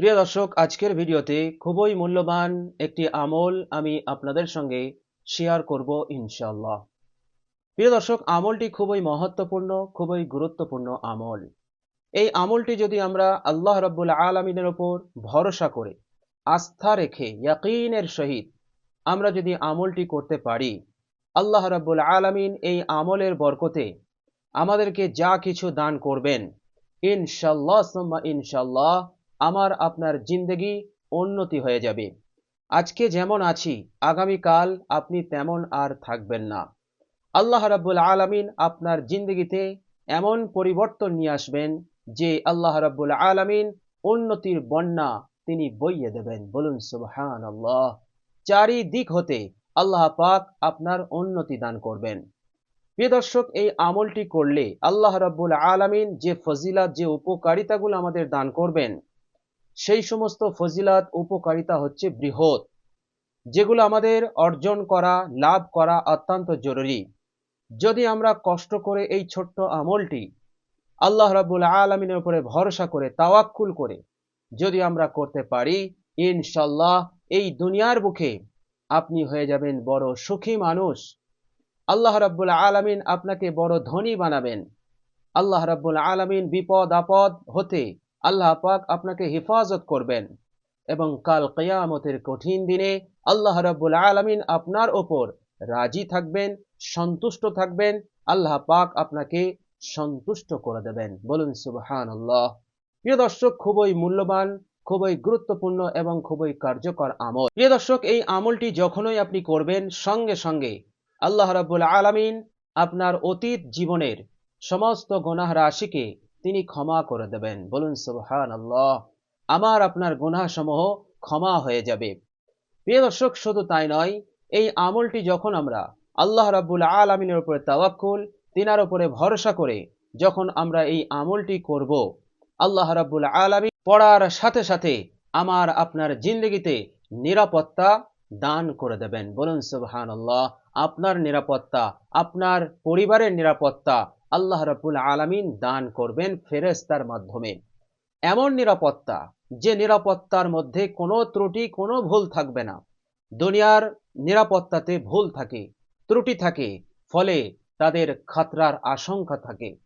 প্রিয় দর্শক, আজকের ভিডিওতে খুবই মূল্যবান একটি আমল আমি আপনাদের সঙ্গে শেয়ার করব ইনশাল্লাহ প্রিয় দর্শক, আমলটি খুবই মহত্বপূর্ণ, খুবই গুরুত্বপূর্ণ আমল। এই আমলটি যদি আমরা আল্লাহ রব্বুল আলমিনের ওপর ভরসা করে, আস্থা রেখে, ইয়াকিনের সহিত আমরা যদি আমলটি করতে পারি, আল্লাহ রব্বুল আলমিন এই আমলের বরকতে আমাদেরকে যা কিছু দান করবেন ইনশাল্লাহ ইনশাল্লাহ আমার আপনার জিন্দগি উন্নতি হয়ে যাবে। আজকে যেমন আছি, আগামীকাল আপনি তেমন আর থাকবেন না। আল্লাহ রাব্বুল আলামিন আপনার জিন্দগিতে এমন পরিবর্তন নিয়ে আসবেন যে আল্লাহ রাব্বুল আলামিন উন্নতির বন্যা তিনি বইয়ে দেবেন। বলুন সুবহান আল্লাহ চারিদিক হতে আল্লাহ পাক আপনার উন্নতি দান করবেন। প্রিয় দর্শক, এই আমলটি করলে আল্লাহ রাব্বুল আলামিন যে ফজিলা যে উপকারিতাগুলো আমাদের দান করবেন সেই সমস্ত ফজিলাত উপকারিতা হচ্ছে বৃহৎ, যেগুলো আমাদের অর্জন করা, লাভ করা অত্যন্ত জরুরি। যদি আমরা কষ্ট করে এই ছোট্ট আমলটি আল্লাহ রাবুল আলমিনের উপরে ভরসা করে, তাওয়াক্কুল করে যদি আমরা করতে পারি ইনশাল্লাহ এই দুনিয়ার বুকে আপনি হয়ে যাবেন বড় সুখী মানুষ। আল্লাহ রাব্বুল আলমিন আপনাকে বড় ধনী বানাবেন। আল্লাহ রাব্বুল আলমিন বিপদ আপদ হতে আল্লাহ পাক আপনাকে হেফাজত করবেন। এবং কাল কেয়ামতের কঠিন দিনে আল্লাহ রাব্বুল আলমিন আপনার ওপর রাজি থাকবেন, সন্তুষ্ট থাকবেন, আল্লাহ পাক আপনাকে সন্তুষ্ট করে দেবেন। বলুন সুবহান আল্লাহ প্রিয় দর্শক, খুবই মূল্যবান, খুবই গুরুত্বপূর্ণ এবং খুবই কার্যকর আমল। প্রিয় দর্শক, এই আমলটি যখনই আপনি করবেন, সঙ্গে সঙ্গে আল্লাহ রাব্বুল আলমিন আপনার অতীত জীবনের সমস্ত গোনাহ রাশিকে তিনি ক্ষমা করে দেবেন। বলুন সুবহান আল্লাহ আমার আপনার গুনাহ সমূহ ক্ষমা হয়ে যাবে। প্রিয় দর্শক, শুধু তাই নয়, এই আমলটি যখন আমরা আল্লাহ রাব্বুল আলমিনের উপরে তাওয়াক্কুল, তিনার উপরে ভরসা করে যখন আমরা এই আমলটি করব, আল্লাহ রাব্বুল আলমী পড়ার সাথে সাথে আমার আপনার জিন্দগিতে নিরাপত্তা দান করে দেবেন। বলুন সুবহান আল্লাহ আপনার নিরাপত্তা, আপনার পরিবারের নিরাপত্তা আল্লাহ রাবুল আলমিন দান করবেন ফেরেস্তার মাধ্যমে। এমন নিরাপত্তা যে নিরাপত্তার মধ্যে কোনো ত্রুটি, কোনো ভুল থাকবে না। দুনিয়ার নিরাপত্তাতে ভুল থাকে, ত্রুটি থাকে, ফলে তাদের খাতরার আশঙ্কা থাকে,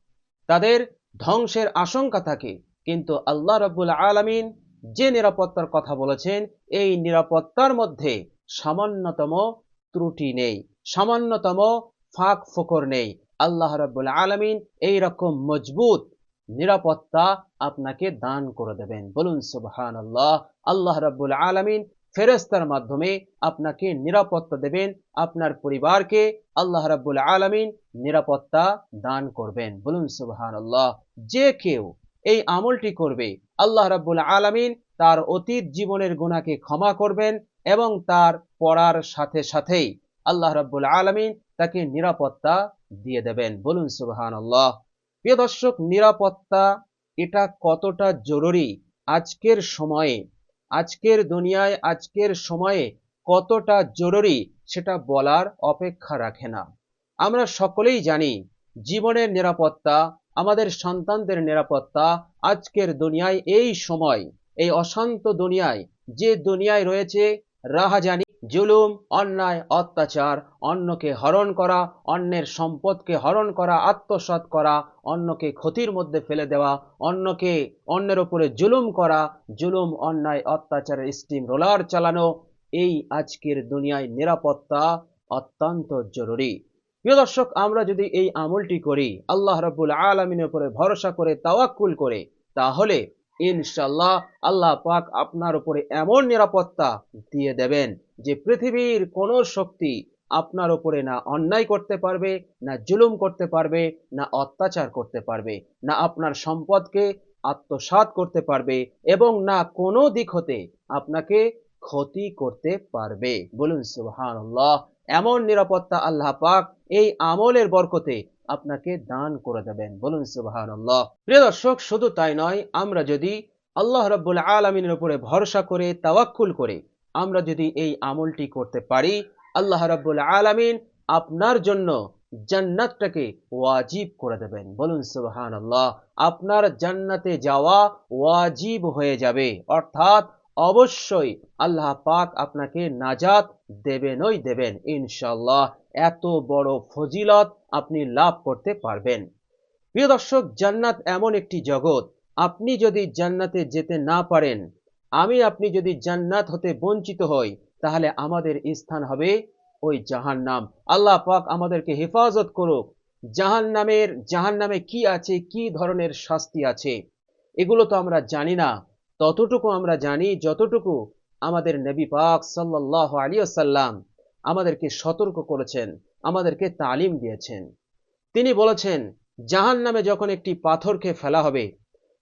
তাদের ধ্বংসের আশঙ্কা থাকে। কিন্তু আল্লাহ রব্বুল আলমিন যে নিরাপত্তার কথা বলেছেন, এই নিরাপত্তার মধ্যে সামান্যতম ত্রুটি নেই, সামান্যতম ফাঁক ফোকর নেই। আল্লাহ রব্বুল আলমিন এই রকম মজবুত নিরাপত্তা আপনাকে দান করে দেবেন। বলুন সুবহান আল্লাহ আল্লাহ রব্বুল আলমিন ফেরেস্তার মাধ্যমে আপনাকে নিরাপত্তা দেবেন, আপনার পরিবারকে আল্লাহ রাব্বুল আলমিন নিরাপত্তা দান করবেন। বলুন সুবহান আল্লাহ যে কেউ এই আমলটি করবে, আল্লাহ রাব্বুল আলমিন তার অতীত জীবনের গুণাকে ক্ষমা করবেন এবং তার পড়ার সাথে সাথেই আল্লাহ রাব্বুল আলমিন তাকে নিরাপত্তা দিয়ে দেবেন। বলুন সুবহান আল্লাহ প্রিয় দর্শক, নিরাপত্তা এটা কতটা জরুরি? আজকের সময়ে, আজকের দুনিয়ায়, আজকের সময়ে কতটা জরুরি সেটা বলার অপেক্ষা রাখে না। আমরা সকলেই জানি, জীবনের নিরাপত্তা, আমাদের সন্তানদের নিরাপত্তা, আজকের দুনিয়ায় এই সময়, এই অশান্ত দুনিয়ায়, যে দুনিয়ায় রয়েছে রাহাজানি জুলুম, অন্যায়, অত্যাচার, অন্যকে হরণ করা, অন্যের সম্পদকে হরণ করা আত্মসাত করা, অন্যকে ক্ষতির মধ্যে ফেলে দেওয়া, অন্যকে, অন্যের ওপরে জুলুম করা, জুলুম, অন্যায়, অত্যাচারের স্টিম রোলার চালানো, এই আজকের দুনিয়ায় নিরাপত্তা অত্যন্ত জরুরি। প্রিয় দর্শক, আমরা যদি এই আমলটি করি, আল্লাহ রাবুল আলমিনের উপরে ভরসা করে, তাওয়াক্কুল করে, তাহলে ইনশাল্লাহ আল্লাহ পাক আপনার উপরে এমন নিরাপত্তা দিয়ে দেবেন যে পৃথিবীর কোনো শক্তি আপনার উপরে না অন্যায় করতে পারবে, না জুলুম করতে পারবে, না অত্যাচার করতে পারবে, না আপনার সম্পদকে আত্মসাত করতে পারবে এবং না কোনো দিক হতে আপনাকে ক্ষতি করতে পারবে। বলুন সুবহান এমন নিরাপত্তা আল্লাহ পাক এই আমলের বরকতে আপনাকে দান করে দেবেন। বলুন সুবাহান আল্লাহ প্রিয় দর্শক, শুধু তাই নয়, আমরা যদি আল্লাহ রব্বুল আলমিনের উপরে ভরসা করে, তাওয়াক্কুল করে, আমরা যদি এই আমলটি করতে পারি, আল্লাহ রব্বুল আলমিন আপনার জন্য জান্নাতটাকে ওয়াজিব করে দেবেন। বলুন সুবহান আল্লাহ আপনার জান্নাতে যাওয়া ওয়াজিব হয়ে যাবে। অর্থাৎ অবশ্যই আল্লাহ পাক আপনাকে নাজাত দেবেনই দেবেন ইনশাল্লাহ এত বড় ফজিলত আপনি লাভ করতে পারবেন। প্রিয় দর্শক, জান্নাত এমন একটি জগৎ। আপনি যদি জান্নাতে যেতে না পারেন, আমি আপনি যদি জান্নাত হতে বঞ্চিত হই, তাহলে আমাদের স্থান হবে ওই জাহান নাম আল্লাহ পাক আমাদেরকে হেফাজত করুক। জাহান নামের জাহান নামে কি আছে, কি ধরনের শাস্তি আছে, এগুলো তো আমরা জানি না। ততটুকু আমরা জানি, যতটুকু আমাদের নবী পাক সাল্লাহ আলিয়াল্লাম আমাদেরকে সতর্ক করেছেন, আমাদেরকে তালিম দিয়েছেন। তিনি বলেছেন জাহান নামে যখন একটি পাথরকে ফেলা হবে,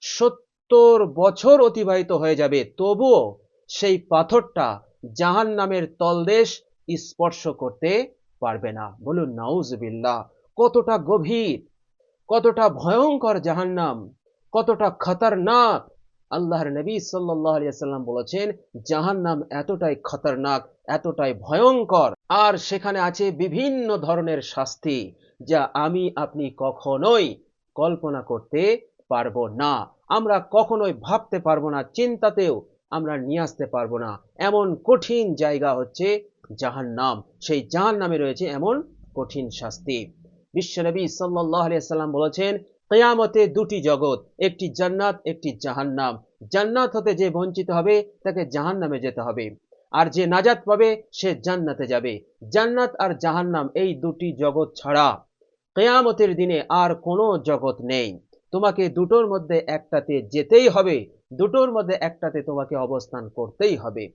সত্তর বছর অতিবাহিত হয়ে যাবে, তবুও সেই পাথরটা জাহান নামের তলদেশ স্পর্শ করতে পারবে না। বলুন, নাউজবিল্লাহ, কতটা গভীর, কতটা ভয়ঙ্কর জাহান্নাম, কতটা খতরনাক। আল্লাহর নবী সাল্লাহ আলিয়াল্লাম বলেছেন, জাহান্নাম এতটাই খতরনাক এতটাই ভয়ঙ্কর। আর সেখানে আছে বিভিন্ন ধরনের শাস্তি, যা আমি, আপনি কখনোই কল্পনা করতে পারব না। আমরা কখনোই ভাবতে পারব না, চিন্তাতেও আমরা নিয়ে আসতে পারব না। এমন কঠিন জায়গা হচ্ছে জাহান নাম সেই জাহান নামে রয়েছে এমন কঠিন শাস্তি। বিশ্বনবী সাল্লাহ আলিয়াল্লাম বলেছেন, কেয়ামতে দুটি জগৎ, একটি জান্নাত, একটি জাহান্নাম। জান্নাত হতে যে বঞ্চিত হবে, তাকে জাহান নামে যেতে হবে। আর যে নাজাত পাবে, সে জান্নাতে যাবে। জান্নাত আর জাহান্নাম এই দুটি জগৎ ছাড়া। কেয়ামতের দিনে আর কোনো জগৎ নেই। তোমাকে দুটোর মধ্যে একটাতে যেতেই হবে, দুটোর মধ্যে একটাতে তোমাকে অবস্থান করতেই হবে।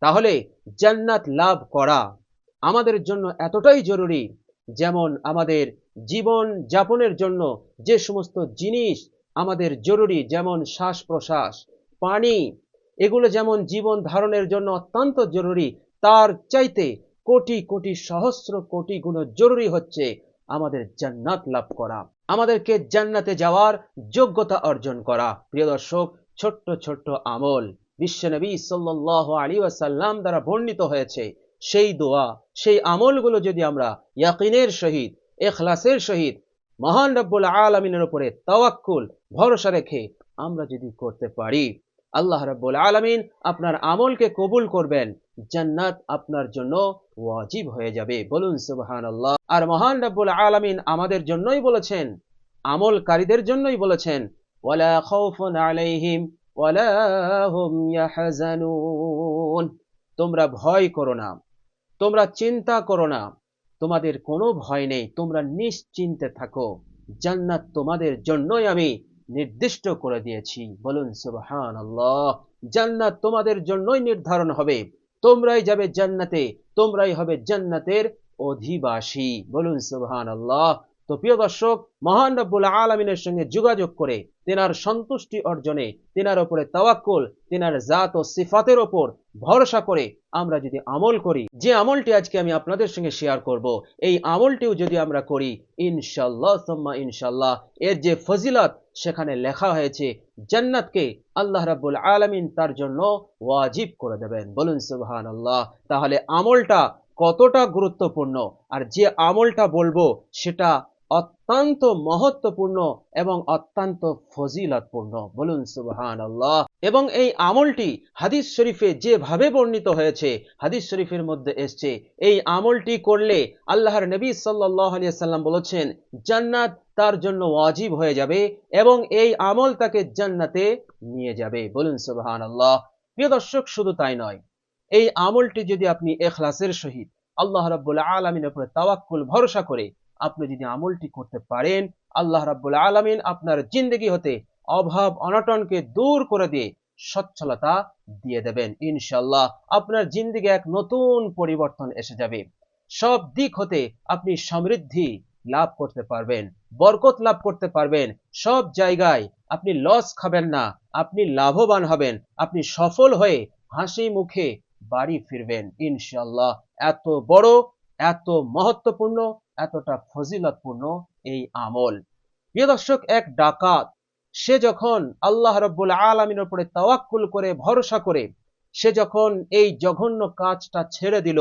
তাহলে জান্নাত লাভ করা আমাদের জন্য এতটাই জরুরি, যেমন আমাদের জীবন যাপনের জন্য যে সমস্ত জিনিস আমাদের জরুরি, যেমন শ্বাস প্রশ্বাস, পানি এগুলো যেমন জীবন ধারণের জন্য অত্যন্ত জরুরি, তার চাইতে কোটি কোটি সহস্র কোটি গুণ জরুরি হচ্ছে আমাদের জান্নাত লাভ করা, আমাদেরকে জান্নাতে যাওয়ার যোগ্যতা অর্জন করা। প্রিয় দর্শক, ছোট্ট ছোট্ট আমল বিশ্বনবী সাল্লাহ আলী ওয়াসাল্লাম দ্বারা বর্ণিত হয়েছে। সেই দোয়া, সেই আমলগুলো যদি আমরা ইয়াকিনের সহিত, এখলাসের সহিত, মহান রব্বুল আলমিনের উপরে তাওয়াক্কুল, ভরসা রেখে আমরা যদি করতে পারি আল্লাহ রব্বুল আলমিন আপনার আমলকে কবুল করবেন। জান্নাত আপনার জন্য ওয়াজিব হয়ে যাবে। বলুন সুবহান আল্লাহ আর মহান রব্বুল আলমিন আমাদের জন্যই বলেছেন, আমলকারীদের জন্যই বলেছেন, ওয়ালা খাউফুন আলাইহিম ওয়ালা হুম ইয়াহজানুন। তোমরা ভয় করো না, তোমরা চিন্তা করো না, তোমাদের কোনো ভয় নেই, তোমরা নিশ্চিন্তে থাকো। জান্নাত তোমাদের জন্যই আমি নির্দিষ্ট করে দিয়েছি। বলুন সুবহান আল্লাহ জান্নাত তোমাদের জন্যই নির্ধারণ হবে। তোমরাই যাবে জান্নাতে, তোমরাই হবে জান্নাতের অধিবাসী। বলুন সুবহান আল্লাহ তো প্রিয় দর্শক, মহান রব্বুল আলমিনের সঙ্গে যোগাযোগ করে তেনার সন্তুষ্টি অর্জনে, তেনার ওপরে তাওয়াক্কুল, তেনার জাত ও সিফাতের ওপর ভরসা করে আমরা যদি আমল করি, যে আমলটি আজকে আমি আপনাদের সঙ্গে শেয়ার করব, এই আমলটিও যদি আমরা করি ইনশাল্লাহ সম্মা ইনশাল্লাহ এর যে ফজিলত সেখানে লেখা হয়েছে, জান্নাতকে আল্লাহ রাব্বুল আলমিন তার জন্য ওয়াজিব করে দেবেন। বলুন সুবহান আল্লাহ তাহলে আমলটা কতটা গুরুত্বপূর্ণ? আর যে আমলটা বলব, সেটা অত্যন্ত মহত্বপূর্ণ এবং অত্যন্ত ফজিলতপূর্ণ। বলুন সুবহান আল্লাহ এবং এই আমলটি হাদিস শরীফে যেভাবে বর্ণিত হয়েছে, হাদিস শরীফের মধ্যে এসছে, এই আমলটি করলে আল্লাহর নবী সাল্লাহ সাল্লাম বলেছেন, জান্নাত তার জন্য ওয়াজিব হয়ে যাবে এবং এই আমল তাকে জান্নাতে নিয়ে যাবে। বলুন সুবহান আল্লাহ প্রিয় দর্শক, শুধু তাই নয়, এই আমলটি যদি আপনি এখলাসের সহিত, আল্লাহ রাব্বুল আলমিনের উপরে তাওয়াক্কুল, ভরসা করে আপনি যদি আমলটি করতে পারেন, আল্লাহ রাব্বুল আলমিন আপনার জিন্দগি হতে অভাব, অনটনকে দূর করে দিয়ে সচ্ছলতা দিয়ে দেবেন। ইনশাল্লাহ আপনার জিন্দগি এক নতুন পরিবর্তন এসে যাবে। সব দিক হতে আপনি সমৃদ্ধি লাভ করতে পারবেন, বরকত লাভ করতে পারবেন। সব জায়গায় আপনি লস খাবেন না, আপনি লাভবান হবেন, আপনি সফল হয়ে হাসি মুখে বাড়ি ফিরবেন। ইনশাল্লাহ এত বড়, এত মহত্বপূর্ণ এতটা ফজিলতপূর্ণ এই আমল। প্রিয় দর্শক, এক ডাকাত, সে যখন আল্লাহ রব্বুল আলমিনের উপরে তাওয়াক্কুল করে, ভরসা করে, সে যখন এই জঘন্য কাজটা ছেড়ে দিল,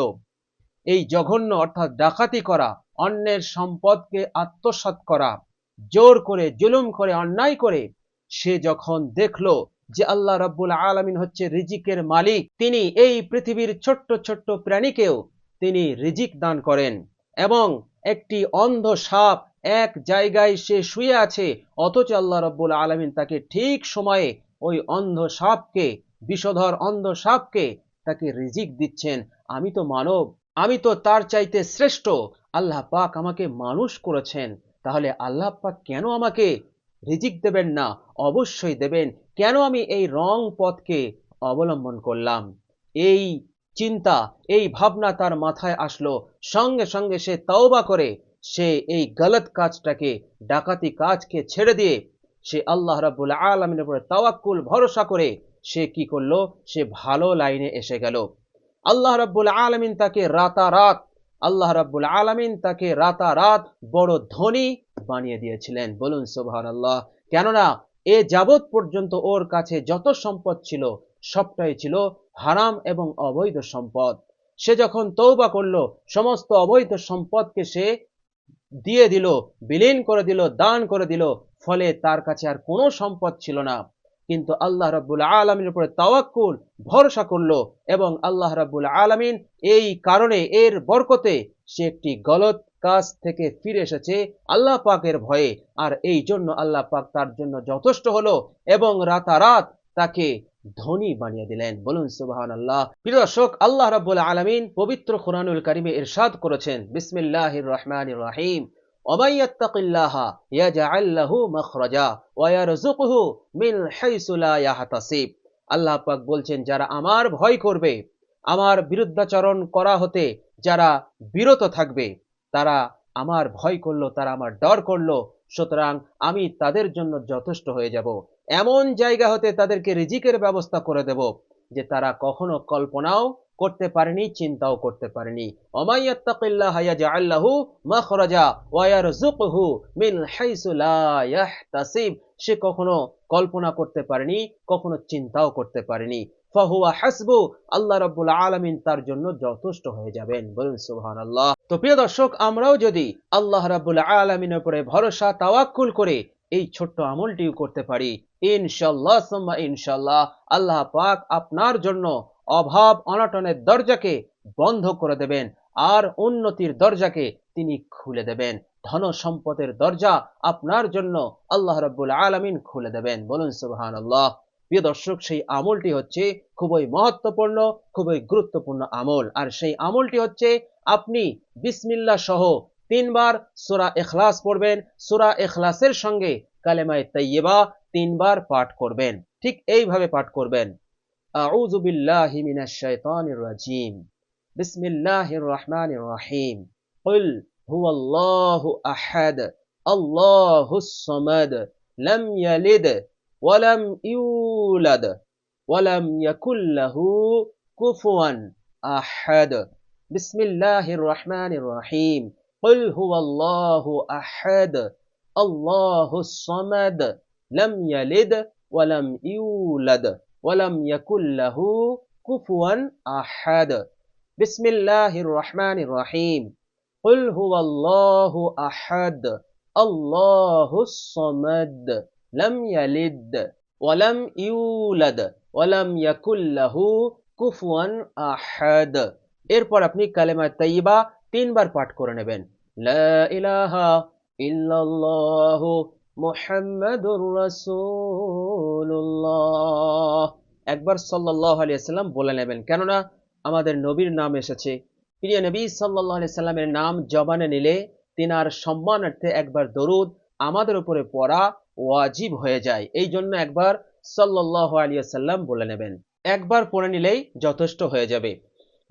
এই জঘন্য অর্থাৎ ডাকাতি করা, অন্যের সম্পদকে আত্মসাৎ করা, জোর করে, জুলুম করে, অন্যায় করে, সে যখন দেখল যে আল্লাহ রাব্বুল আলামিন হচ্ছে রিজিকের মালিক, তিনি এই পৃথিবীর ছোট্ট ছোট্ট প্রাণীকেও তিনি রিজিক দান করেন এবং একটি অন্ধ সাপ এক জায়গায় সে শুয়ে আছে, অথচ আল্লাহ রাব্বুল আলামিন তাকে ঠিক সময়ে ওই অন্ধ সাপকে, বিষধর অন্ধ সাপকে তাকে রিজিক দিচ্ছেন। আমি তো মানব, আমি তো তার চাইতে শ্রেষ্ঠ। আল্লাহ পাক আমাকে মানুষ করেছেন। তাহলে আল্লাহ পাক কেন আমাকে রিজিক দেবেন না? অবশ্যই দেবেন। কেন আমি এই রং পথকে অবলম্বন করলাম? এই চিন্তা, এই ভাবনা তার মাথায় আসলো। সঙ্গে সঙ্গে সে তওবা করে, সে এই গলত কাজটাকে, ডাকাতি কাজকে ছেড়ে দিয়ে, সে আল্লাহ রাব্বুল আলমিনের উপরে তাওয়াক্কুল, ভরসা করে, সে কি করল? সে ভালো লাইনে এসে গেল। আল্লাহ রাব্বুল আলমিন তাকে রাতারাত, আল্লাহ রাব্বুল আলমিন তাকে রাতারাত বড় ধনী বানিয়ে দিয়েছিলেন। বলুন সোভান আল্লাহ কেননা, এ যাবৎ পর্যন্ত ওর কাছে যত সম্পদ ছিল, সবটাই ছিল হারাম এবং অবৈধ সম্পদ। সে যখন তৌবা করল, সমস্ত অবৈধ সম্পদকে সে দিয়ে দিল, বিলীন করে দিল, দান করে দিল, ফলে তার কাছে আর কোনো সম্পদ ছিল না। কিন্তু আল্লাহ রাব্বুল আলমিনের উপরে তাওয়াক্কুল, ভরসা করল এবং আল্লাহ রাব্বুল আলমিন এই কারণে, এর বরকতে সে একটি গলত কাজ থেকে ফিরে এসেছে আল্লাহ পাকের ভয়ে। আর এই জন্য আল্লাহ পাক তার জন্য যথেষ্ট হলো এবং রাতারাত তাকে ধনী বানিয়ে দিলেন বলুন সুবাহান আল্লাহ প্রিয় দর্শক আল্লাহ রাব্বুল আলমিন পবিত্র কোরআনুল কারিমে ইরশাদ করেছেন বিসমিল্লাহির রহমানির রহিম ومن يتق الله يجعل له مخرجا ويرزقه من حيث لا يحتسب আল্লাহ পাক বলছেন যারা আমার ভয় করবে আমার বিরুদ্ধাচরণ করা হতে যারা বিরত থাকবে তারা আমার ভয় করলো তারা আমার ডর করলো সুতরাং আমি তাদের জন্য যথেষ্ট হয়ে যাব এমন জায়গা হতে তাদেরকে রিজিকের ব্যবস্থা করে দেব যে তারা কখনো কল্পনাও করতে পারেনি, চিন্তাও করতে পারেনি। সে কখনো কল্পনা করতে পারেনি, কখনো চিন্তাও করতে পারেনি। ফাহুয়া হাসবু, আল্লাহ রাব্বুল আলামিন তার জন্য যথেষ্ট হয়ে যাবেন। বলুন সুবহানাল্লাহ। তো প্রিয় দর্শক, আমরাও যদি আল্লাহ রাব্বুল আলামিনের উপরে ভরসা, তাওয়াক্কুল করে এই ছোট্ট আমলটিও করতে পারি ইনশাল্লাহ, সুম্মা ইনশাল্লাহ, আল্লাহ পাক আপনার জন্য অভাব অনটনের দরজাকে বন্ধ করে দেবেন আর উন্নতির দরজাকে তিনি খুলে দেবেন। ধন সম্পদের দরজা আপনার জন্য আল্লাহ রাব্বুল আলামিন খুলে দেবেন। বলুন সুবহানাল্লাহ। প্রিয় দর্শক, সেই আমলটি হচ্ছে খুবই মহত্বপূর্ণ, খুবই গুরুত্বপূর্ণ আমল। আর সেই আমলটি হচ্ছে আপনি বিসমিল্লাহ সহ তিনবার সুরা এখলাস পড়বেন। সুরা এখলাসের সঙ্গে কালেমায় তৈয়বা তিনবার পাঠ করবেন ঠিক এইভাবে পাঠ করবেন أعوذ بالله من الشيطان الرجيم بسم الله الرحمن الرحيم قل هو الله أحد الله الصمد لم يلد ولم يولد ولم يكن له كفوا أحد بسم الله الرحمن الرحيم قل هو الله أحد الله الصمد لم يلد ولم يولد ولم يكن له كفوا أحد بسم الله الرحمن الرحيم قل هو الله أحد الله الصمد لم يلد ولم يولد ولم يكن له كفوا أحد এরপর আপনি কালেমা তাইবা তিনবার পাঠ করে নেবেন লা ইলাহা ইল্লাল্লাহ মুহাম্মাদুর রাসূলুল্লাহ। একবার সাল্লাল্লাহু আলাইহি সাল্লাম বলে নেবেন, কেননা আমাদের নবীর নাম এসেছে। প্রিয় নবী সাল্লাল্লাহু আলাইহি সাল্লামের নাম জবানে নিলে তিনার সম্মানার্থে একবার দরুদ আমাদের উপরে পড়া ওয়াজিব হয়ে যায়। এই জন্য একবার সাল্লাল্লাহু আলাইহি সাল্লাম বলে নেবেন। একবার পড়ে নিলেই যথেষ্ট হয়ে যাবে।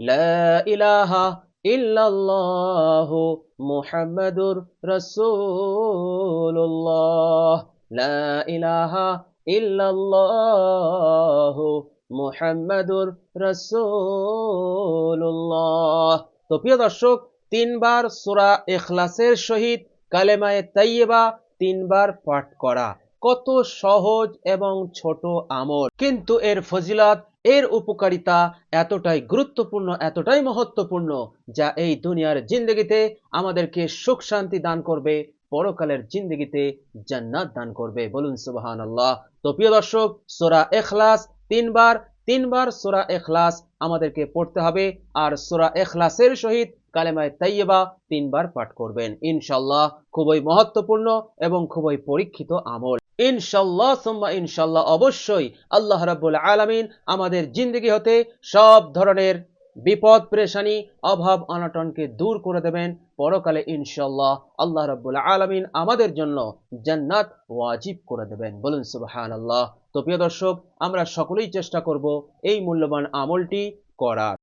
লা ইলাহা ইল্লাল্লাহ মুহাম্মাদুর রাসূলুল্লাহ। লা ইলাহা ইল্লাল্লাহ মুহাম্মাদুর রাসূলুল্লাহ। তো প্রিয় দর্শক, তিনবার সূরা ইখলাসের সহিত কালেমায়ে তাইয়্যিবা তিনবার পাঠ করা। কত সহজ এবং ছোট আমল। কিন্তু এর ফজিলাত, এর উপকারিতা এতটাই গুরুত্বপূর্ণ, এতটাই মহত্বপূর্ণ, যা এই দুনিয়ার জিন্দগিতে আমাদেরকে সুখ শান্তি দান করবে, পরকালের জিন্দগিতে জান্নাত দান করবে। বলুন সুবাহান আল্লাহ তো প্রিয় দর্শক, সোরা এখলাস তিনবার তিনবার সোরা এখলাস আমাদেরকে পড়তে হবে, আর সোরা এখলাসের সহিত কালেমায় তাইয়েবা তিনবার পাঠ করবেন। ইনশাল্লাহ খুবই মহত্বপূর্ণ এবং খুবই পরীক্ষিত আমল। ইনশাল্লাহ, সুম্মা ইনশাল্লাহ, অবশ্যই আল্লাহ রাব্বুল আলামিন আমাদের জিন্দগি হতে সব ধরনের বিপদ, পেরেশানি, অভাব, অনটনকে দূর করে দেবেন। পরকালে ইনশাল্লাহ আল্লাহ রাব্বুল আলামিন আমাদের জন্য জান্নাত ওয়াজিব করে দেবেন। বলুন সুবহানাল্লাহ। তো প্রিয় দর্শক, আমরা সকলেই চেষ্টা করব এই মূল্যবান আমলটি করার।